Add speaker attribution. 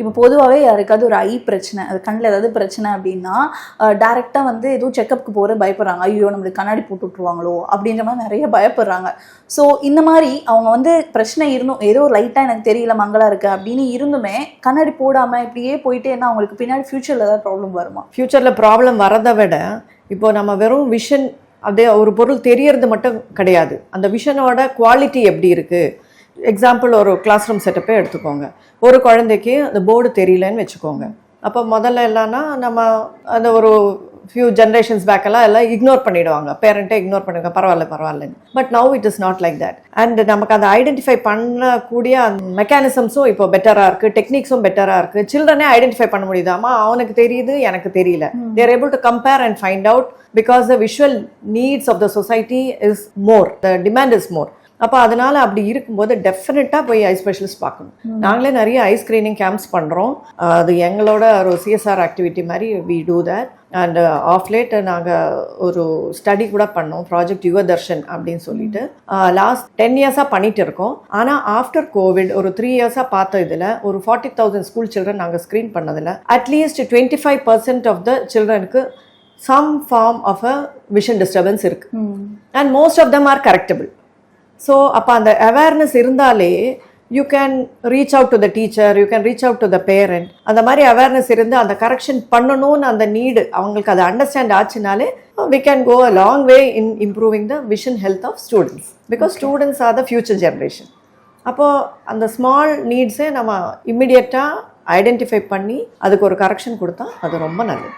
Speaker 1: இப்போ பொதுவாகவே யாருக்காவது ஒரு ஐ பிரச்சனை அது கண்ணில் ஏதாவது பிரச்சனை அப்படின்னா டேரெக்டாக வந்து எதுவும் செக்கப்புக்கு போகிற பயப்படுறாங்க. ஐயோ நம்மளுக்கு கண்ணாடி போட்டு விட்ருவாங்களோ அப்படின்ற மாதிரி நிறைய பயப்படுறாங்க. ஸோ இந்த மாதிரி அவங்க வந்து பிரச்சனை இருந்தும் ஏதோ லைட்டாக எனக்கு தெரியல மங்களாக இருக்குது அப்படின்னு இருந்துமே கண்ணாடி போடாமல் இப்படியே போயிட்டே என்ன அவங்களுக்கு பின்னாடி ஃபியூச்சரில் ஏதாவது ப்ராப்ளம் வருமா?
Speaker 2: ஃப்யூச்சரில் ப்ராப்ளம் வரதை விட இப்போ நம்ம வெறும் விஷன் அப்படியே ஒரு பொருள் தெரியறது மட்டும் கிடையாது. அந்த விஷனோட குவாலிட்டி எப்படி இருக்குது எக்ஸாம்பிள் ஒரு கிளாஸ் ரூம் செட்டப்பே எடுத்துக்கோங்க. ஒரு குழந்தைக்கு அந்த போர்டு தெரியலன்னு வச்சுக்கோங்க. அப்போ முதல்ல எல்லாம்னா நம்ம அந்த ஒரு ஃபியூ ஜென்ரேஷன்ஸ் பேக்கெல்லாம் எல்லாம் இக்னோர் பண்ணிடுவாங்க. பேரண்ட்டே இக்னோர் பண்ணிடுவாங்க. பரவாயில்ல பரவாயில்லன்னு. But now it is not like that and நமக்கு அதை ஐடென்டிஃபை பண்ணக்கூடிய அந்த மெக்கானிசம்ஸும் இப்போ பெட்டராக இருக்குது டெக்னிக்ஸும் பெட்டராக இருக்குது சில்ட்ரனே ஐடென்டிஃபை பண்ண முடியுதாமா? அவனுக்கு தெரியுது எனக்கு தெரியல. They're able to compare and find out because the visual needs of the society is more the demand is more அப்போ அதனால அப்படி இருக்கும்போது டெஃபினட்டாக போய் ஐ ஸ்பெஷலிஸ்ட் பார்க்கணும். நாங்களே நிறைய ஐ ஸ்க்ரீனிங் கேம்ப்ஸ் பண்ணுறோம் அது எங்களோட ஒரு சிஎஸ்ஆர் ஆக்டிவிட்டி மாதிரி we do that and of late நாங்கள் ஒரு ஸ்டடி கூட பண்ணோம். ப்ராஜெக்ட் யுவ தர்ஷன் அப்படின்னு சொல்லிட்டு. லாஸ்ட் டென் இயர்ஸாக பண்ணிட்டு இருக்கோம். ஆனால் ஆஃப்டர் கோவிட் ஒரு த்ரீ இயர்ஸாக பார்த்த இதில் ஒரு ஃபார்ட்டி தௌசண்ட் ஸ்கூல் சில்ட்ரன் நாங்கள் ஸ்க்ரீன் பண்ணதில் at least twenty five percent of the சில்ட்ரனுக்கு some form of a vision disturbance இருக்குது and most of them are correctable so அப்போ அந்த அவேர்னஸ் இருந்தாலே you can reach out to the teacher you can reach out to the parent அந்த மாதிரி awareness இருந்து அந்த correction பண்ணணும்னு அந்த நீடு அவங்களுக்கு அதை understand ஆச்சுனாலே we can go a long way in improving the vision health of students because students are the future generation அப்போது அந்த ஸ்மால் நீட்ஸே நம்ம இம்மிடியட்டாக ஐடென்டிஃபை பண்ணி அதுக்கு ஒரு கரெக்ஷன் கொடுத்தா அது ரொம்ப நல்லது.